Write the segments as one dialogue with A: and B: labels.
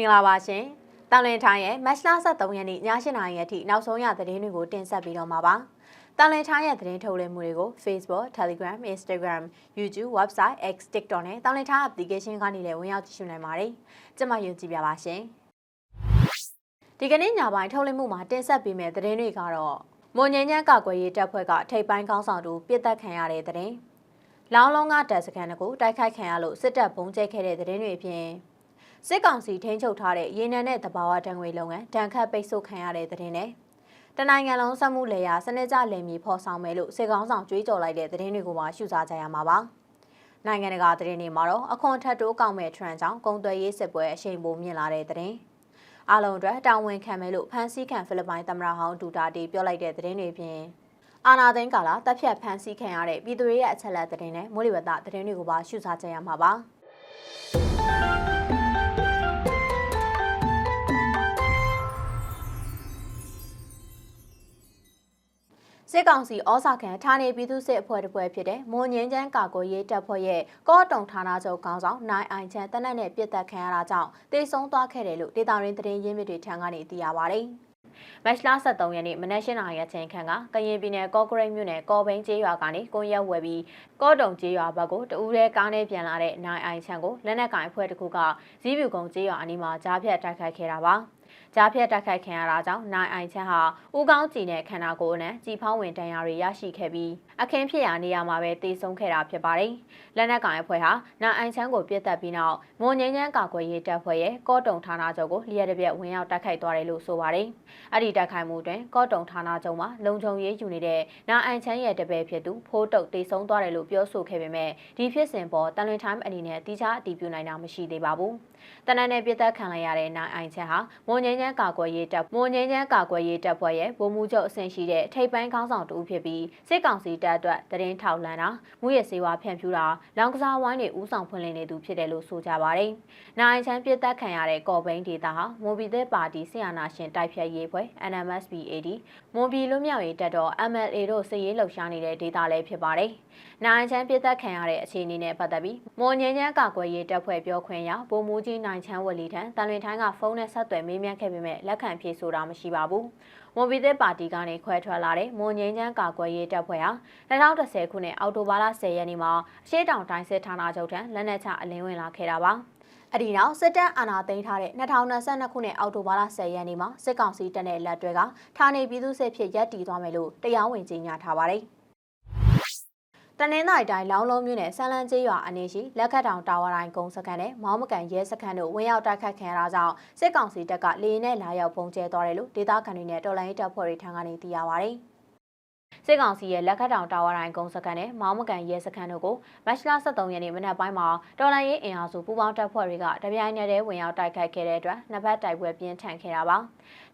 A: မင်္ဂလာပါရှင်။တန်လွင်ထိုင်းရဲ့မတ်လ23ရက်နေ့ည8:00နာရီအထိနောက်ဆုံးရသတင်းတွေကိုတင်ဆက်ပြီးတော့မှာပါ။တန်လွင်ထိုင်းရဲ့သတင်းထုတ်လွှင့်မှုတွေကို Facebook, Telegram, Instagram, YouTube, Website, X, TikTok နဲ့တန်လွင်ထိုင်း application ကနေလည်းဝင်ရောက်ကြည့်ရှုနိုင်ပါတယ်။ကျွန်မယုံကြည်ပြပါရှင်။ဒီကနေ့ညပိုင်းထုတ်လွှင့်မှုမှာတင်ဆက်ပေးမယ့်သတင်းတွေကတော့မွန်ငင်းညံ့ကာကွယ်ရေးတပ်ဖွဲ့ကထိပ်ပိုင်းကောင်းဆောင်တူပြစ်တက်ခံရတဲ့သတင်း။လောင်းလုံးကတပ်စခန်းတကူတိုက်ခိုက်ခံရလို့စစ်တပ်ဘုံကျဲခဲ့တဲ့သတင်းတွေအပြင် စစ်ကောင်စီထိန်းချုပ်ထားတဲ့ရေနံနဲ့တဘာဝတံငွေလုပ်ငန်းတန်ခတ်ပိတ်ဆို့ခံရတဲ့သတင်းနဲ့တနိုင်ငံလုံးစက်မှုလေယာစနစ်ကျလည်မြေဖော်ဆောင်မယ်လို့စစ်ကောင်ဆောင်ကြွေးကြော်လိုက်တဲ့သတင်းတွေကိုပါရှုစားကြရမှာပါ။နိုင်ငံတကာသတင်းတွေမှာတော့အခွန်ထက်တိုးကောက်မဲ့ထရန်ကြောင့်ကုန်သွယ်ရေးစစ်ပွဲအရှိန်ပိုမြင့်လာတဲ့သတင်းအလုံးအတွက်တာဝန်ခံမယ်လို့ဖန်စီခံဖိလစ်ပိုင်သမ္မတဟောင်းဒူတာတီပြောလိုက်တဲ့သတင်းတွေပြင်အာနာသိန်းကာလာတပ်ဖြတ်ဖန်စီခံရတဲ့ပြည်သူတွေရဲ့အချက်လက်သတင်းနဲ့မိုးလေဝသသတင်းတွေကိုပါရှုစားကြရမှာပါ။ စစ်ကောင်စီဩဇာခံဌာနေပြည်သူစစ်အဖွဲ့တစ်ဖွဲ့ဖြစ်တဲ့မွန်ငင်းချမ်းကာကွယ်ရေးတပ်ဖွဲ့ရဲ့ကော့တုံဌာနချုပ်ခေါင်းဆောင်နိုင်အိုင်ချန်တနက်နဲ့ပြစ်တက်ခံရတာကြောင့်တေဆုံးသွားခဲ့တယ်လို့ဒေတာရင်းသတင်းရင်းမြစ်တွေထံကနေသိရပါဗျ။မတ်လ23ရက်နေ့မနက်၈နာရီအချိန်ခန့်ကကရင်ပြည်နယ်ကော့ကရိတ်မြို့နယ်ကော်ဘိန်းကျေးရွာကနေကွန်ရက်ဝယ်ပြီးကော့တုံကျေးရွာဘက်ကိုတဦးရဲကားနဲ့ပြန်လာတဲ့နိုင်အိုင်ချန်ကိုလက်နက်ကင်အဖွဲ့တစ်ခုကဇီးပြူကုန်းကျေးရွာအနီးမှာကြားဖြတ်တိုက်ခိုက်ခဲ့တာပါ။ကြားဖြတ်တိုက်ခိုက်ခံရတာကြောင့်နိုင်အိုင်ချန်ဟာဦးကောင်းကြည်နဲ့ခန္ဓာကိုယ်နဲ့ကြည်ဖောင်းဝင်တန်ရာတွေရရှိခဲ့ပြီးအခင်းဖြစ်ရာနေရာမှာပဲတေဆုံးခဲ့တာဖြစ်ပါတယ်။လက်နက်ကင်အဖွဲ့ဟာနိုင်အိုင်ချန်ကိုပြစ်တက်ပြီးနောက်မွန်ငင်းချမ်းကာကွယ်ရေးတပ်ဖွဲ့ရဲ့ကော့တုံဌာနချုပ်ကိုလျှက်တစ်ပြက်ဝင်ရောက်တိုက်ခိုက်သွားတယ်လို့ဆိုပါတယ်။အဲ့ဒီတိုက်ခိုက်မှုတွင်ကော့တုံဌာနချုပ်မှာလုံခြုံရေးယူနေတဲ့နိုင်အိုင်ချန်ရဲ့တပည့်ဖြစ်သူဖိုးတုတ်တေဆုံးသွားတယ်လို့ပြောဆိုခဲ့ပေမဲ့ဒီဖြစ်စဉ်ပေါ်တန်လွင် time အနေနဲ့တိကျအတည်ပြုနိုင်တာမရှိသေးပါဘူး။တနက်နေ့ပြစ်တက်ခံလိုက်ရတဲ့နိုင်အိုင်ချန်ဟာမွန်ငင်းချမ်းကာကွယ်ရေးတပ်မွန်ငင်းချမ်းကာကွယ်ရေးတပ်ဖွဲ့ရဲ့ဗိုလ်မှူးချုပ်အဆင့်ရှိတဲ့ထိပ်ပိုင်းခေါင်းဆောင်တူဖြစ်ပြီးစစ်ကောင်စီတပ်အတွက်တရင်ထောက်လန်းတာမူရစေဝါဖြန့်ဖြူးတာလောင်ကစားဝိုင်းတွေဥဆောင်ဖွင့်လှစ်နေသူဖြစ်တယ်လို့ဆိုကြပါတယ်။နိုင်ချမ်းပြစ်တက်ခံရတဲ့ကော်ဘိန်းဒေတာဟာမွန်ပြည်သက်ပါတီဆီယနာရှင်တိုက်ဖြတ်ရေးဖွဲ့ NMSPAD မွန်ပြည်လွတ်မြောက်ရေးတပ်တော် MLA တို့စစ်ရေးလှုပ်ရှားနေတဲ့ဒေတာလည်းဖြစ်ပါတယ်။နိုင်ချမ်းပြစ်တက်ခံရတဲ့အခြေအနေနဲ့ပတ်သက်ပြီးမွန်ငင်းချမ်းကာကွယ်ရေးတပ်ဖွဲ့ပြောခွင့်ရဗိုလ်မှူးကြီးနိုင်ချမ်းဝလီထံတန်လွင်ထိုင်းကဖုန်းနဲ့ဆက်သွယ်မေးမြန်းခဲ့ပေမဲ့လက်ခံဖြေဆိုတာမရှိပါဘူး။မွန်ပြည်သက်ပါတီကနေခွဲထွက်လာတဲ့မွန်ငင်းချမ်းကာကွယ်ရေးတပ်ဖွဲ့ဟာ2010ခုနှစ်အောက်တိုဘာလ10ရက်နေ့မှာအရှိတောင်တိုင်းစစ်ဌာနချုပ်ထံလက်နက်ချအလင်းဝင်လာခဲ့တာပါ။အဒီနောက်စစ်တပ်အာဏာသိမ်းထားတဲ့2022ခုနှစ်အောက်တိုဘာလ10ရက်နေ့မှာစစ်ကောင်စီတပ်နဲ့လက်တွဲကဌာနေပြည်သူ့စစ်ဖြစ်ရပ်တည်သွားမယ်လို့တရားဝင်ကြေညာထားပါတယ်။ တနင်္သာရီတိုင်းလောင်းလုံးမြို့နယ်ဆန်းလန်းကျေးရွာအနီးရှိလက်ခတ်တောင်တာဝါတိုင်းကုန်းစခန်းနဲ့မောင်းမကန်ရဲစခန်းတို့ဝင်ရောက်တိုက်ခတ်ခံရတာကြောင့်စစ်ကောင်စီတပ်ကလေရင်နဲ့လာရောက်ပုံကျဲသွားတယ်လို့ဒေသခံတွေနဲ့တော်လိုင်းတပ်ဖွဲ့တွေထံကနေသိရပါဗျ။ စစ်ကောင်စီရဲ့လက်ခတ်တောင်တာဝါတိုင်းကုန်းစခန်းနဲ့မောင်းမကန်ရဲစခန်းတို့ကိုမတ်လ23ရက်နေ့မနက်ပိုင်းမှာတော်လိုင်းရေးအင်အားစုပူးပေါင်းတပ်ဖွဲ့တွေကတပြိုင်နက်တည်းဝင်ရောက်တိုက်ခိုက်ခဲ့တဲ့အတွက်နှစ်ဖက်တိုက်ပွဲပြင်းထန်ခဲ့တာပါ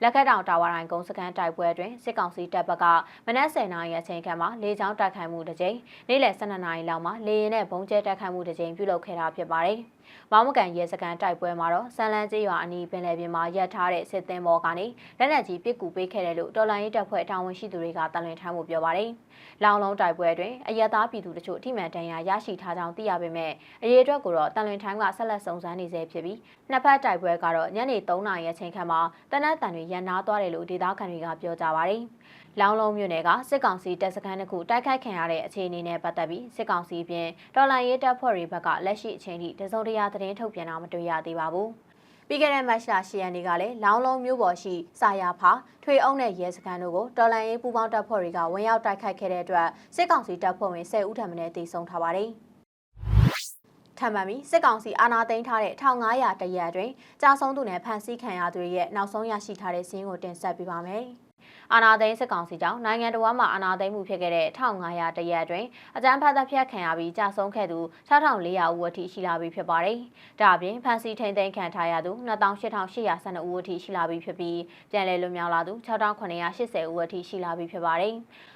A: လက်ခတ်တောင်တာဝါတိုင်းကုန်းစခန်းတိုက်ပွဲတွင်စစ်ကောင်စီတပ်ဘက်ကမနက်10:00နာရီအချိန်ခန့်မှာလေကြောင်းတိုက်ခိုက်မှုတစ်ကြိမ်နေ့လယ်12:00နာရီလောက်မှာလေရင်နဲ့ဘုံကျဲတိုက်ခိုက်မှုတစ်ကြိမ်ပြုလုပ်ခဲ့တာဖြစ်ပါတယ်။ မောင်းမကန်ရဲစခန်းတိုက်ပွဲမှာတော့ဆန်လန်းကျေးရွာအနီးပင်လယ်ပြင်မှာရပ်ထားတဲ့စစ်သင်းဘော်ကနေလက်နက်ကြီးပစ်ကူပေးခဲ့တယ်လို့တော်လိုင်းရေးတပ်ဖွဲ့တာဝန်ရှိသူတွေကတလွင်ထမ်းမှုပြောပါတယ်။လောင်လုံးတိုက်ပွဲတွင်အရက်သားပြည်သူတို့အထိမှန်တန်ရာရရှိထားကြောင်းသိရပေမဲ့အရေးအတွက်ကိုတော့တလွင်ထမ်းကဆက်လက်စုံစမ်းနေဆဲဖြစ်ပြီးနှစ်ဖက်တိုက်ပွဲကတော့ညနေ3နာရီအချိန်ခန့်မှာတနက်တန်တွေရန်နာသွားတယ်လို့ဒေသခံတွေကပြောကြပါတယ်။ လောင်းလုံးမြို့နယ်ကစစ်ကောင်စီတပ်စခန်းတစ်ခုတိုက်ခိုက်ခံရတဲ့အခြေအနေနဲ့ပတ်သက်ပြီးစစ်ကောင်စီပြင်တော်လှန်ရေးတပ်ဖွဲ့တွေဘက်ကလက်ရှိအချိန်ထိတစုံတရာသတင်းထုတ်ပြန်တာမတွေ့ရသေးပါဘူး။ပြီးခဲ့တဲ့မတ်လ10ရက်နေ့ကလည်းလောင်းလုံးမြို့ပေါ်ရှိစာယာဖာထွေအုပ်နဲ့ရဲစခန်းတို့ကိုတော်လန်ရေးပူးပေါင်းတပ်ဖွဲ့တွေကဝင်ရောက်တိုက်ခိုက်ခဲ့တဲ့အတွက်စစ်ကောင်စီတပ်ဖွဲ့ဝင်10ဦးထပ်မံတေဆုံးထားပါတယ်။ထပ်မံပြီးစစ်ကောင်စီအာဏာသိမ်းထားတဲ့1500တရက်အတွင်းကြာဆုံးသူနဲ့ဖမ်းဆီးခံရသူတွေရဲ့နောက်ဆုံးရရှိထားတဲ့စီးရင်ကိုတင်ဆက်ပေးပါမယ်။ အာဏာသိမ်းစစ်ကောင်စီကြောင့်နိုင်ငံတော်မှာအာဏာသိမ်းမှုဖြစ်ခဲ့တဲ့1500တရက်အတွင်းအကြမ်းဖက်တပ်ဖြတ်ခံရပြီးကြာဆုံးခဲ့သူ6400ဦးအထိရှိလာပြီဖြစ်ပါတယ်။ဒါအပြင်ဖမ်းဆီးထိန်းသိမ်းခံထားရသူ28,812ဦးအထိရှိလာပြီဖြစ်ပြီးပြန်လည်လွတ်မြောက်လာသူ6,980ဦးအထိရှိလာပြီဖြစ်ပါတယ်။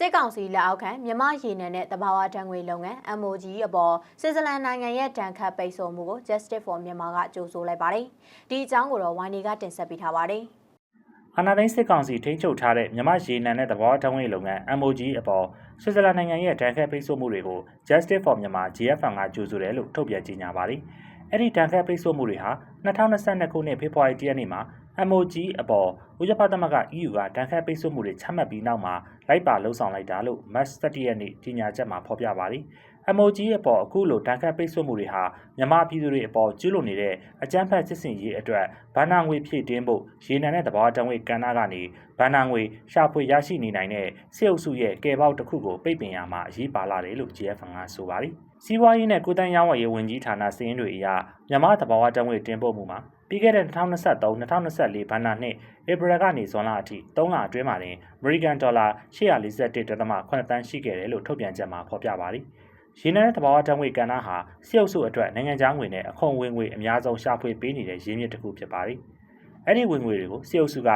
A: စစစ်ကောင်စီလက်အောက်ခံမြမရေနံနဲ့တဘာဝတံငွေလုပ်ငန်း MOG အပေါ်ဆွစ်ဇာလန်နိုင်ငံရဲ့တန်ခတ်ပိတ်ဆို့မှုကို Justice for Myanmar ကကြိုဆိုလိုက်ပါတယ်။ဒီအကြောင်းကိုတော့ဝိုင်းနေကတင်ဆက်ပေးထားပါတယ်။
B: အာဏာသိမ်းစစ်ကောင်စီထိန်းချုပ်ထားတဲ့မြမရေနံနဲ့သဘောတောင်းဝေးလုပ်ငန်း MOG အပေါ်ဆွစ်ဇာလန်နိုင်ငံရဲ့ဒဏ်ခတ်ပိတ်ဆို့မှုတွေကို Justice for Myanmar GFN ကကြိုဆိုတယ်လို့ထုတ်ပြန်ကြေညာပါတယ်။အဲ့ဒီဒဏ်ခတ်ပိတ်ဆို့မှုတွေဟာ2022ခုနှစ်ဖေဖော်ဝါရီလရက်နေ့မှာ MOG အပေါ်ဥရောပသမဂ္ဂ EU ကဒဏ်ခတ်ပိတ်ဆို့မှုတွေချမှတ်ပြီးနောက်မှာလိုက်ပါလှုံ့ဆော်လိုက်တာလို့ March 17ရက်နေ့ကြေညာချက်မှာဖော်ပြပါတယ်။ MOG အပေါ်အခုလိုတန်ခတ်ပိတ်ဆို့မှုတွေဟာမြန်မာပြည်သူတွေအပေါ်ကျူးလွန်နေတဲ့အကြမ်းဖက်စစ်စင်ရေးအတွက်ဗဏ္ဍာငွေဖြည့်တင်းဖို့ရေနံနဲ့သဘာဝတံငွေကဏ္ဍကနေဗဏ္ဍာငွေရှာဖွေရရှိနေနိုင်တဲ့စစ်အုပ်စုရဲ့ကယ်ပေါက်တစ်ခုကိုပိတ်ပင်ရမှာအရေးပါလာတယ်လို့ GFN ကဆိုပါတယ်။စီးပွားရေးနဲ့ကုသန်းရောင်းဝယ်ရေးဝန်ကြီးဌာနစီးရင်တွေအရမြန်မာသဘာဝတံငွေတင်ပို့မှုမှာ ပြီးခဲ့တဲ့2023-2024ဘဏ္ဍာနှစ်ဧပြီလကနေဇွန်လအထိ3လအတွင်းမှာတင်အမေရိကန်ဒေါ်လာ841.8တန်းရှိခဲ့တယ်လို့ထုတ်ပြန်ချက်မှာဖော်ပြပါတယ်။ရေနံနဲ့သဘာဝဓာတ်ငွေကဏ္ဍဟာစစ်အုပ်စုအတွက်နိုင်ငံခြားငွေနဲ့အခွန်ဝင်ငွေအများဆုံးရှာဖွေပေးနေတဲ့ရင်းမြစ်တစ်ခုဖြစ်ပါတယ်။အဲ့ဒီဝင်ငွေတွေကိုစစ်အုပ်စုက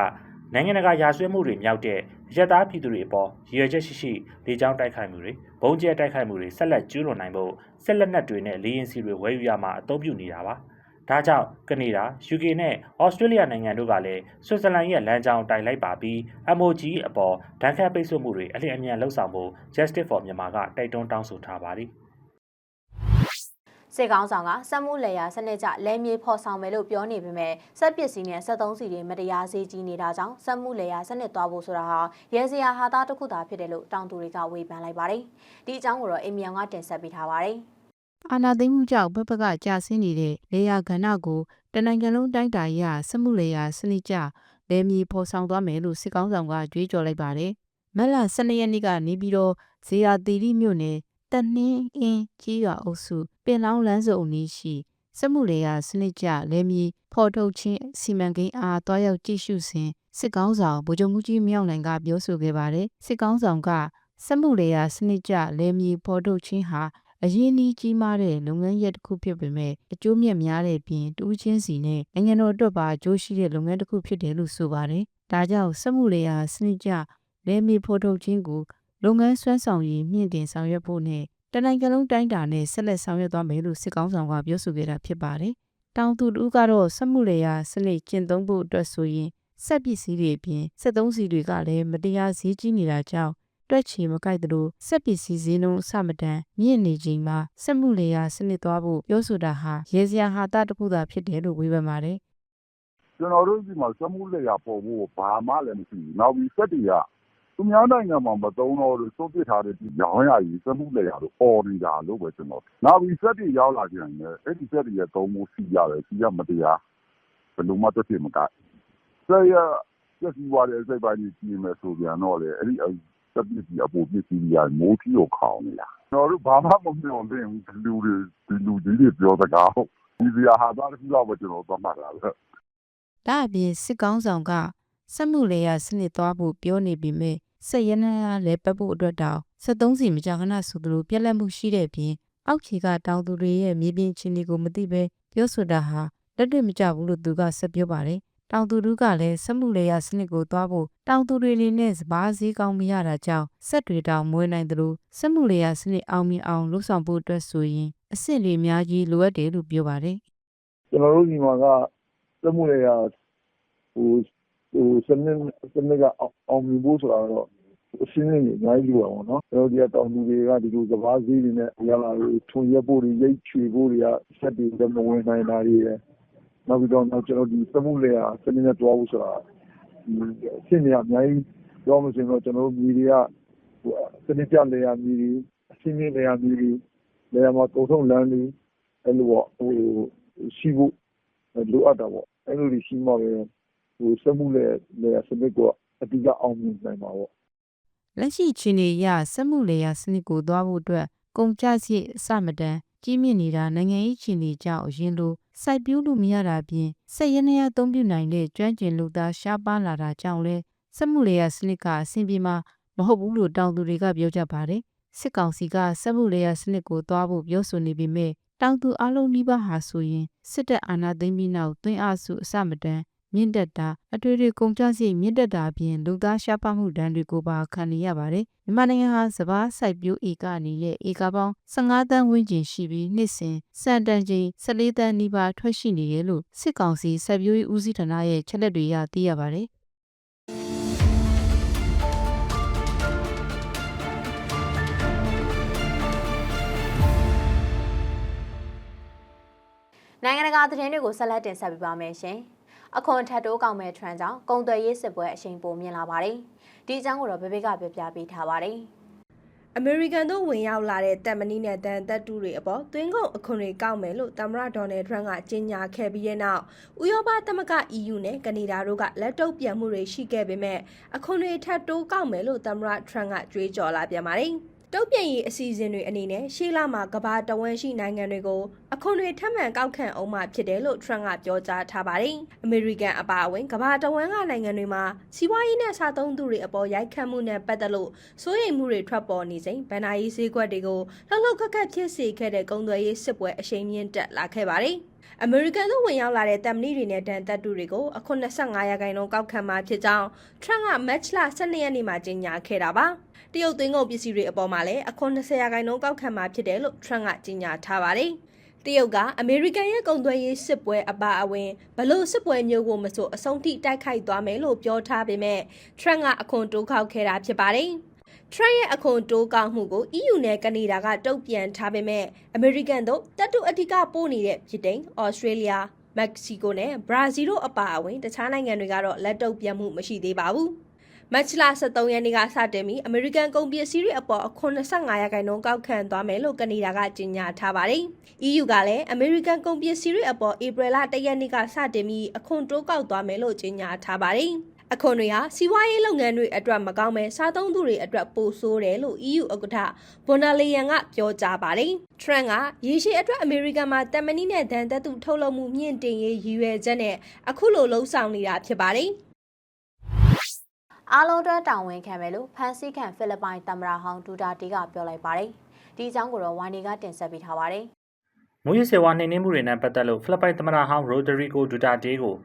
B: နိုင်ငံတကာရာဇဝတ်မှုတွေမြောက်တဲ့ရက်သားပြည်သူတွေအပေါ်ရည်ရွယ်ချက်ရှိရှိလေကြောင်းတိုက်ခိုက်မှုတွေဘုံကျဲတိုက်ခိုက်မှုတွေဆက်လက်ကျူးလွန်နိုင်ဖို့ဆက်လက်နက်တွေနဲ့လေရင်စီတွေဝယ်ယူရမှာအသုံးပြုနေတာပါ။ ဒါကြောင့်ကနေဒါ UK နဲ့ Australia နိုင်ငံတို့ကလည်းဆွစ်ဇာလန်ရဲ့လမ်းကြောင်းတိုင်လိုက်ပါပြီး MOG အပေါ်ဒဏ်ခတ်ပိတ်ဆို့မှုတွေအလျင်အမြန်လှုပ်ဆောင်ဖို့ Justice for Myanmar ကတိုက်တွန်းတောင်းဆိုထားပါတယ်။
A: စစ်ကောင်ဆောင်ကစက်မှုလေယာစနစ်ကြလဲမြေဖော်ဆောင်မယ်လို့ပြောနေပေမဲ့စက်ပစ္စည်းနဲ့စက်သုံးစီတွေမတရားဈေးကြီးနေတာကြောင့်စက်မှုလေယာစနစ်သွားဖို့ဆိုတာဟာရဲစရာဟာသားတစ်ခုသာဖြစ်တယ်လို့တောင်သူတွေကဝေဖန်လိုက်ပါတယ်။ဒီအကြောင်းကိုတော့အိမ်မြောင်ကတင်ဆက်ပေးထားပါတယ်။
C: အာနာသိမ့်မှုကြောင့်ဘက်ဘက်ကကြာဆင်းနေတဲ့လေယာကဏ္ဍကိုတနိုင်ငံလုံးတိုင်းတာရစမှုလေယာစနစ်ကြလေမြေပေါ်ဆောင်သွားမယ်လို့စစ်ကောင်းဆောင်ကကြွေးကြော်လိုက်ပါတယ်။မက်လာ12ရက်နေ့ကနေပြီးတော့ဇေယျတီရီမြို့နယ်တနှင်းအင်းကြီးရွာအုပ်စုပင်လောင်းလမ်းစုံအနီးရှိစက်မှုလေယာစနစ်ကြလေမြေဖော်ထုတ်ခြင်းစီမံကိန်းအားတွားရောက်ကြည့်ရှုစဉ်စစ်ကောင်းဆောင်ဗိုလ်ချုပ်မှုကြီးမြောက်နိုင်ကပြောဆိုခဲ့ပါတယ်စစ်ကောင်းဆောင်ကစက်မှုလေယာစနစ်ကြလေမြေဖော်ထုတ်ခြင်းဟာ အရင်းအနှီးကြီးမားတဲ့လုပ်ငန်းရပ်တစ်ခုဖြစ်ပေမဲ့အကျိုးမြတ်များတဲ့ပြင်တူးချင်းစီနဲ့နိုင်ငံတော်အတွက်ပါအကျိုးရှိတဲ့လုပ်ငန်းတစ်ခုဖြစ်တယ်လို့ဆိုပါတယ်။ဒါကြောင့်စက်မှုလေယာစနစ်ကြလေမြေဖော်ထုတ်ခြင်းကိုလုပ်ငန်းစွမ်းဆောင်ရည်မြင့်တင်ဆောင်ရွက်ဖို့နဲ့တနိုင်ငံလုံးတိုင်းတာနဲ့ဆက်လက်ဆောင်ရွက်သွားမယ်လို့စစ်ကောင်းဆောင်ကပြောဆိုခဲ့တာဖြစ်ပါတယ်။တောင်သူတို့ကတော့စက်မှုလေယာစနစ်ကျင့်သုံးဖို့အတွက်ဆိုရင်စက်ပစ္စည်းတွေအပြင်စက်သုံးစီတွေကလည်းမတရားဈေးကြီးနေတာကြောင့် တွက်ချေမကိုက်သလိုစက်ပစ္စည်းဈေးနှုန်းအဆမတန်မြင့်နေချိန်မှာစက်မှုလေယာစနစ်သွားဖို့ပြောဆိုတာဟာရေစရာဟာတာတစ်ခုသာဖြစ်တယ်လို့ဝေဖန်ပါတယ်
D: ကျွန်တော်တို့ဒီမှာစက်မှုလက်ရပေါ်ဖို့ဘာမှလည်းမရှိဘူး။နောက်ပြီးစက်တွေကသူများနိုင်ငံမှာမသုံးတော့လို့သုံးပစ်ထားတဲ့ဒီရောင်းရည်စက်မှုလက်ရတို့អော်နေတာလို့ပဲကျွန်တော်။နောက်ပြီးစက်တွေရောက်လာကြရင်လည်းအဲ့ဒီစက်တွေရဲ့သုံးဖို့စီရတယ်စီရမတရားဘယ်လိုမှတစ်ဖြစ်မကစက်ရစက်စီဝါတဲ့စိတ်ပိုင်းကြီးပြင်မယ်ဆိုပြန်တော့လေအဲ့ဒီ စက်ပစ္စည်းအပေါ်ပစ္စည်းတွေကမိုးထီကိုခေါင်းနေတာကျွန်တော်တို့ဘာမှမမျှော်လင့်ဘူးလူတွေဒီလူကြီးတွေပြောစကားဒီစရာဟာသားတစ်ခုတော့ကျွန်တော်သတ်မှတ်တာပဲ။
C: ဒါအပြင်စစ်ကောင်းဆောင်ကစက်မှုလေယာစနစ်သွားဖို့ပြောနေပေမဲ့စက်ရနရလဲပတ်ဖို့အတွက်တောင်စက်သုံးစီမကြာခဏဆိုသလိုပြက်လက်မှုရှိတဲ့ပြင်အောက်ခြေကတောင်သူတွေရဲ့မြေပြင်ချင်းတွေကိုမသိပဲပြောဆိုတာဟာလက်တွေ့မကျဘူးလို့သူကဆက်ပြောပါတယ်။ တောင်သူတို့ကလည်းစက်မှုလေယာစနစ်ကိုသွားဖို့တောင်သူတွေအနေနဲ့စပါးစည်းကောင်းမရတာကြောင့်စက်တွေတောင်မွေးနိုင်သလိုစက်မှုလေယာစနစ်အောင်မြင်အောင်လှုပ်ဆောင်ဖို့အတွက်ဆိုရင်အဆင့်တွေအများကြီးလိုအပ်တယ်လို့ပြောပါတယ်
E: ကျွန်တော်တို့ဒီမှာကစက်မှုတွေကဟိုဟိုစနစ်စနစ်ကအောင်အောင်မြင်ဖို့ဆိုတာတော့အရှင်းနေအများကြီးလိုပါတော့နော်ကျွန်တော်ဒီကတောင်သူတွေကဒီလိုစဘာစည်းတွေနဲ့ရလာလို့ထွန်ရက်ဖို့တွေရိတ်ချွေဖို့တွေကစက်တွေလည်းမဝင်နိုင်တာတွေရယ် နောက်ပြီးတော့နောက်ကျွန်တော်ဒီစက်မှုတွေကစနစ်နဲ့တွားဖို့ဆိုတာဒီအရှင်းနေအများကြီးပြောမှဆိုရင်တော့ကျွန်တော်တို့မြေတွေကဟိုစနစ်ကြလေယာမြေတွေအရှင်းနေလေယာမြေတွေလေယာမှာကုန်ထုတ်လမ်းတွေအဲ့လိုပေါ့ဟိုရှိဖို့လိုအပ်တာပေါ့အဲ့လိုတွေရှိမှပဲဟိုစက်မှုလေလေစနစ်ကအတိအကျအောင်မြင်နိုင်မှာပေါ့။
C: လက်ရှိချင်းနေရစက်မှုလေယာစနစ်ကိုသွားဖို့အတွက်ကုန်ကျစရိတ်အစမတန်ကြီးမြင့်နေတာနိုင်ငံရေးချင်းနေကြောင့်အရင်လို စိုက်ပျိုးလို့မရတာပြင်စက်ရနရအသုံးပြုနိုင်တဲ့ကျွမ်းကျင်လူသားရှားပါလာတာကြောင့်လဲစက်မှုလေယာစနစ်ကအဆင်ပြေမှာမဟုတ်ဘူးလို့တောင်သူတွေကပြောကြပါတယ်။စစ်ကောင်စီကစက်မှုလေယာစနစ်ကိုသွားဖို့ပြောဆိုနေပေမဲ့တောင်သူအလုံးနှိပါဟာဆိုရင်စစ်တပ်အာဏာသိမ်းပြီးနောက်သွင်းအားစုအစမတန် မြင့်တက်တာအထွေထွေကုန်ကျစရိတ်မြင့်တက်တာအပြင်လူသားရှားပါမှုဒဏ်တွေကိုပါခံနေရပါတယ်မြန်မာနိုင်ငံဟာစပါးစိုက်ပျိုးဧကနေတဲ့ဧကပေါင်း15တန်းဝန်းကျင်ရှိပြီးနှစ်စဉ်စံတန်ချိန်14တန်းနီးပါးထွက်ရှိနေတယ်လို့စစ်ကောင်စီစိုက်ပျိုးရေးဦးစီးဌာနရဲ့ချက်လက်တွေရသိရပါတယ်
A: နိုင်ငံတကာသတင်းတွေကိုဆက်လက်တင်ဆက်ပေးပါမယ်ရှင်။ အခွန်ထပ်တိုးကောက်မဲ့ trend ကြောင့်ကုန်သွယ်ရေးစစ်ပွဲအရှိန်ပိုမြင့်လာပါတယ်။ဒီအကြောင်းကိုတော့ဗဘေကပြောပြပေးထားပါတယ်။
F: အမေရိကန်တို့ဝင်ရောက်လာတဲ့တပ်မနီနဲ့တန်တပ်တူတွေအပေါ်သွင်းကုန်အခွန်တွေကောက်မယ်လို့သမ္မတဒေါ်နယ်ထရန့်ကကြေညာခဲ့ပြီးတဲ့နောက်ဥရောပသမဂ္ဂ EU နဲ့ကနေဒါတို့ကလက်တုပ်ပြန်မှုတွေရှိခဲ့ပေမဲ့အခွန်တွေထပ်တိုးကောက်မယ်လို့သမ္မတထရန့်ကကြွေးကြော်လာပြန်ပါတယ်။ တုပ်ပြန်ရေးအစီအစဉ်တွေအနေနဲ့ရှေ့လမှာကဘာတဝန်းရှိနိုင်ငံတွေကိုအခွန်တွေထပ်မံကောက်ခံအောင်မှဖြစ်တယ်လို့ထရန့်ကပြောကြားထားပါတယ်။အမေရိကန်အပါအဝင်ကဘာတဝန်းကနိုင်ငံတွေမှာစီးပွားရေးနဲ့စားသုံးသူတွေအပေါ်ရိုက်ခတ်မှုနဲ့ပတ်သက်လို့စိုးရိမ်မှုတွေထွက်ပေါ်နေချိန်ဗန်နာရေးဈေးကွက်တွေကိုလှုပ်လှုပ်ခက်ခက်ဖြစ်စေခဲ့တဲ့ကုန်သွယ်ရေးစစ်ပွဲအရှိန်မြင့်တက်လာခဲ့ပါတယ်။ အမေရိကန်တို့ဝင်ရောက်လာတဲ့တမ်မနီတွေနဲ့ဒဏ်တပ်တူတွေကိုအခု25ရာခိုင်နှုန်းကောက်ခံမှာဖြစ်ကြောင်းထရန့်ကမတ်လ12ရက်နေ့မှာကြေညာခဲ့တာပါတရုတ်သွင်းကုန်ပစ္စည်းတွေအပေါ်မှာလည်းအခွန်20ရာခိုင်နှုန်းကောက်ခံမှာဖြစ်တယ်လို့ထရန့်ကကြေညာထားပါတယ်တရုတ်ကအမေရိကန်ရဲ့ကုန်သွယ်ရေးစစ်ပွဲအပါအဝင်ဘလို့စစ်ပွဲမျိုးကိုမဆိုအဆုံးထိတိုက်ခိုက်သွားမယ်လို့ပြောထားပေမဲ့ထရန့်ကအခွန်တိုးခောက်ခဲ့တာဖြစ်ပါတယ် ထရန့်ရဲ့အခွန်တိုးကောက်မှုကို EU နဲ့ကနေဒါကတုံ့ပြန်ထားပေမဲ့အမေရိကန်တို့တပ်တုအဓိကပို့နေတဲ့ပြည်တိန်၊ဩစတြေးလျမက္ကဆီကိုနဲ့ဘရာဇီးတို့အပါအဝင်တခြားနိုင်ငံတွေကတော့လက်တုပ်ပြန်မှုမရှိသေးပါဘူး။မတ်လ23ရက်နေ့ကစတင်ပြီးအမေရိကန်ကုန်ပစ္စည်းတွေအပေါ်အခွန်25ရာခိုင်နှုန်းကောက်ခံသွားမယ်လို့ကနေဒါကကြေညာထားပါတယ်။ EU ကလည်းအမေရိကန်ကုန်ပစ္စည်းတွေအပေါ်ဧပြီလ1ရက်နေ့ကစတင်ပြီးအခွန်တိုးကောက်သွားမယ်လို့ကြေညာထားပါတယ်။ အခွန်တွေဟာစီးပွားရေးလုပ်ငန်းတွေအတွက်မကောင်းပဲစားသုံးသူတွေအတွက်ပိုဆိုးတယ်လို့ EU ဥက္ကဋ္ဌဘွန်နာလီယန်ကပြောကြားပါတယ်။ Trump ကရေရှည်အတွက်အမေရိကန်မှာတမန်နီနဲ့ဒန်သက်သူထုတ်လုပ်မှုမြင့်တင်ရေးရည်ရွယ်ချက်နဲ့အခုလိုလှုံ့ဆော်နေတာဖြစ်ပါတယ်။
A: အားလုံးအတွက်တာဝန်ခံမယ်လို့ဖန်စီခံဖိလစ်ပိုင်သမ္မတဟောင်းဒူတာတီကပြောလိုက်ပါတယ်။ဒီအကြောင်းကိုတော့ဝိုင်နေကတင်ဆက်ပေးထားပါတယ်။
B: မူရစ်စေဝါနှိမ်နင်းမှုတွေနဲ့ပတ်သက်လို့ဖိလစ်ပိုင်သမ္မတဟောင်းရိုဒရီဂိုဒူတာတေးကို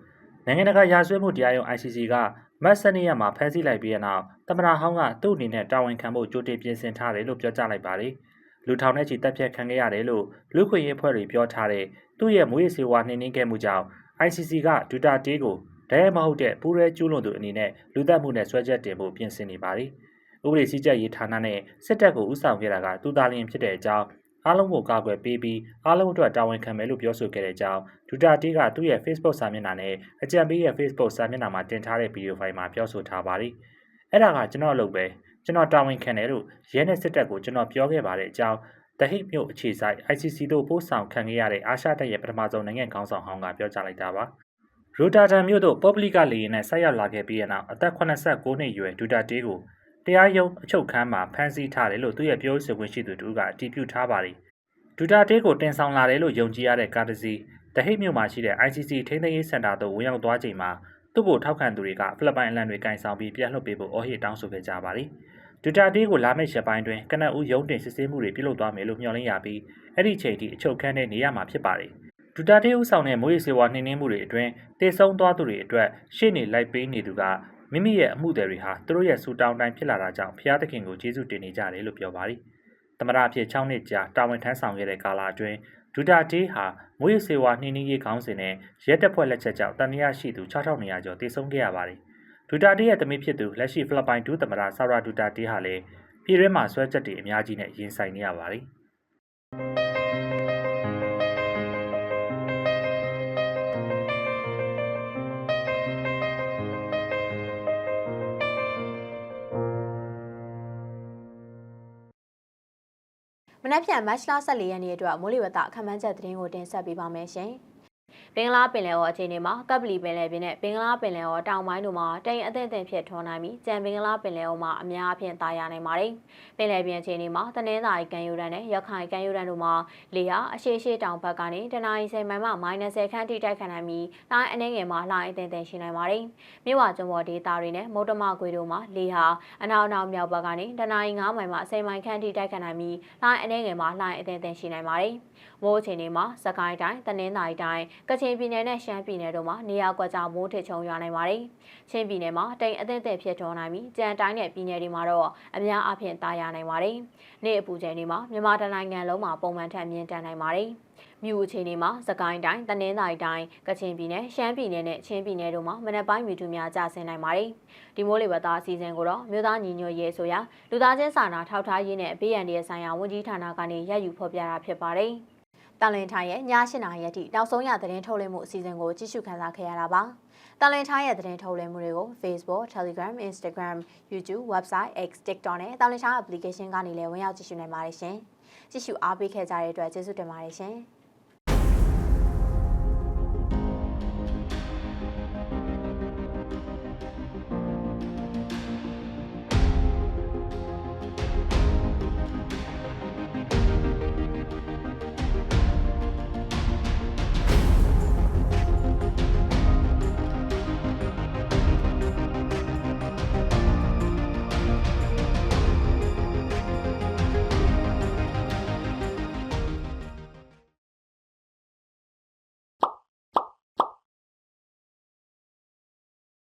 B: နိုင်ငံတကာရာဇဝတ်မှုတရားရုံး ICC ကမတ်စနေရက်မှာဖမ်းဆီးလိုက်ပြီးတဲ့နောက်သမ္မတဟောင်းကသူ့အနေနဲ့တာဝန်ခံဖို့ကြိုတင်ပြင်ဆင်ထားတယ်လို့ပြောကြားလိုက်ပါတယ်။လူထောင်ထဲချီတပ်ဖြတ်ခံခဲ့ရတယ်လို့လူခွင့်ရေးအဖွဲ့တွေပြောထားတဲ့သူ့ရဲ့မူရစ်စေဝါနှိမ်နင်းခဲ့မှုကြောင့် ICC ကဒူတာတေးကိုဒဲမဟုတ်တဲ့ပူးရဲကျူးလွန်သူအနေနဲ့လူသက်မှုနဲ့ဆွဲချက်တင်ဖို့ပြင်ဆင်နေပါတယ်။ဥပဒေစည်းကြပ်ရေးဌာနနဲ့စစ်တပ်ကိုဥဆောင်ခဲ့တာကသူသားလျင်ဖြစ်တဲ့အကြောင်း အားလုံးကိုကာကွယ်ပေးပြီးအားလုံးအတွက်တာဝန်ခံမယ်လို့ပြောဆိုခဲ့တဲ့အကြောင်းဒူတာတီကသူ့ရဲ့ Facebook စာမျက်နှာနဲ့အကြံပေးရဲ့ Facebook စာမျက်နှာမှာတင်ထားတဲ့ဗီဒီယိုဖိုင်မှာပြောဆိုထားပါတယ်။အဲ့ဒါကကျွန်တော်လုပ်ပဲကျွန်တော်တာဝန်ခံတယ်လို့ရဲနဲ့စစ်တပ်ကိုကျွန်တော်ပြောခဲ့ပါတဲ့အကြောင်းတဟိတ်မြို့အခြေဆိုင် ICC တို့ပို့ဆောင်ခံခဲ့ရတဲ့အာရှတိုက်ရဲ့ပထမဆုံးနိုင်ငံခေါင်းဆောင်ဟောင်းကပြောကြားလိုက်တာပါ။ရိုတာတန်မြို့တို့ပုပ္ပလိကလေယာဉ်နဲ့ဆက်ရောက်လာခဲ့ပြီးတဲ့နောက်အသက်89နှစ်အရွယ်ဒူတာတေးကို တရားရုံးအချုပ်ခန်းမှာဖမ်းဆီးထားတယ်လို့သူ့ရဲ့ပြောဆိုခွင့်ရှိသူတို့ကအတည်ပြုထားပါတယ်။ဒူတာတေးကိုတင်ဆောင်လာတယ်လို့ယုံကြည်ရတဲ့ကားတစ်စီးတဟိတ်မြို့မှာရှိတဲ့ ICC ထိန်းသိမ်းရေးစင်တာသို့ဝင်ရောက်သွားချိန်မှာသူ့ကိုထောက်ခံသူတွေကဖိလစ်ပိုင်အလံတွေကင်ဆောင်ပြီးပြန်လွှတ်ပေးဖို့အော်ဟစ်တောင်းဆိုခဲ့ကြပါတယ်။ဒူတာတေးကိုလာမယ့်ရက်ပိုင်းတွင်ကနအူးရုံးတင်စစ်ဆေးမှုတွေပြုလုပ်သွားမယ်လို့မျှော်လင့်ရပြီးအဲ့ဒီချိန်ထိအချုပ်ခန်းထဲနေရမှာဖြစ်ပါတယ်။ဒူတာတေးဦးဆောင်တဲ့မိုးရေစေဝါနှိမ်နင်းမှုတွေအတွင်းတေဆုံးသွားသူတွေအတွက်ရှေ့နေလိုက်ပေးနေသူက မိမိရဲ့အမှုတွေဟာသူတို့ရဲ့စူတောင်းတိုင်းဖြစ်လာတာကြောင့်ဖျားသခင်ကိုကျေးဇူးတင်နေကြတယ်လို့ပြောပါတယ်။သမရအဖြစ်6နှစ်ကြာတာဝန်ထမ်းဆောင်ခဲ့တဲ့ကာလအတွင်းဒူတာတေးဟာမွေးစေဝါနှင်းနှင်းရေးခေါင်းစဉ်နဲ့ရဲတပ်ဖွဲ့လက်ချက်ကြောင့်တန်ရာရှိသူ6200ကျော်တေဆုံးခဲ့ရပါတယ်။ဒူတာတေးရဲ့သမီးဖြစ်သူလက်ရှိဖိလစ်ပိုင်ဒုသမရဆာရာဒူတာတေးဟာလည်းပြည်တွင်းမှာဆွဲချက်တွေအများကြီးနဲ့ရင်ဆိုင်နေရပါတယ်။
A: နက်ဖြန်မတ်လ14ရက်နေ့အတွက်မိုးလေဝသအခမ်းအနားချက်သတင်းကိုတင်ဆက်ပေးပါမယ်ရှင်။ဘ င်္ဂလားပင်လယ်အော်အခြေအနေမှာကပ်ပလီပင်လယ်ပြင်နဲ့ဘင်္ဂလားပင်လယ်အော်တောင်ပိုင်းတို့မှာတိမ်အသင့်အသင့်ဖြစ်ထွန်းနိုင်ပြီးကြံဘင်္ဂလားပင်လယ်အော်မှာအများအပြားတာယာနိုင်ပါတယ်။ပင်လယ်ပြင်အခြေအနေမှာတနင်္သာရီကမ်းရိုးတန်းနဲ့ရခိုင်ကမ်းရိုးတန်းတို့မှာလေယာအရှိရှိတောင်ဘက်ကနေတနအီစိန်မိုင်မှ -30 ခန့်ထိတိုက်ခတ်နိုင်ပြီးလိုင်းအနှဲငယ်မှာလိုင်းအသင့်အသင့်ရှိနိုင်ပါတယ်။မြဝကျွန်းပေါ်ဒေသတွေနဲ့မုတ်တမကွေတို့မှာလေဟာအနောက်အနောက်မြောက်ဘက်ကနေတနအီ9မိုင်မှ10မိုင်ခန့်ထိတိုက်ခတ်နိုင်ပြီးလိုင်းအနှဲငယ်မှာလိုင်းအသင့်အသင့်ရှိနိုင်ပါတယ်။ မိုးအခြေအနေမှာစကိုင်းတိုင်းတနင်္သာရီတိုင်းကချင်ပြည်နယ်နဲ့ရှမ်းပြည်နယ်တို့မှာနေရာကွက်ကြားမိုးထစ်ချုံရွာနိုင်ပါတယ်။ချင်းပြည်နယ်မှာတိမ်အသင့်အသင့်ဖြစ်ထွန်းနိုင်ပြီးကြံတိုင်းနဲ့ပြည်နယ်တွေမှာတော့အများအပြားတာယာနိုင်ပါတယ်။နေ့အပူချိန်တွေမှာမြန်မာတိုင်းနိုင်ငံလုံးမှာပုံမှန်ထက်မြင့်တက်နိုင်ပါတယ်။မြို့အခြေအနေမှာစကိုင်းတိုင်းတနင်္သာရီတိုင်းကချင်ပြည်နယ်ရှမ်းပြည်နယ်နဲ့ချင်းပြည်နယ်တို့မှာမနက်ပိုင်းမြူတူများကျဆင်းနိုင်ပါတယ်။ဒီမိုးလေဝသအစီအစဉ်ကိုတော့မြို့သားညီညွတ်ရေးဆိုရာလူသားချင်းစာနာထောက်ထားရေးနဲ့ဘေးရန်ရဲ့ဆိုင်ရာဝန်ကြီးဌာနကနေရယူဖော်ပြတာဖြစ်ပါတယ်။ တန်လင်ထိုင်းရဲ့ည8နာရီအထိနောက်ဆုံးရသတင်းထုတ်လွှင့်မှုအစီအစဉ်ကိုကြည့်ရှုခန်းစားခဲ့ရတာပါ။တန်လင်ထိုင်းရဲ့သတင်းထုတ်လွှင့်မှုတွေကို Facebook, Telegram, Instagram, YouTube, Website, X, TikTok နဲ့တန်လင်ထိုင်း application ကနေလည်းဝင်ရောက်ကြည့်ရှုနိုင်ပါတယ်ရှင်။ကြည့်ရှုအားပေးခဲ့ကြတဲ့အတွက်ကျေးဇူးတင်ပါတယ်ရှင်။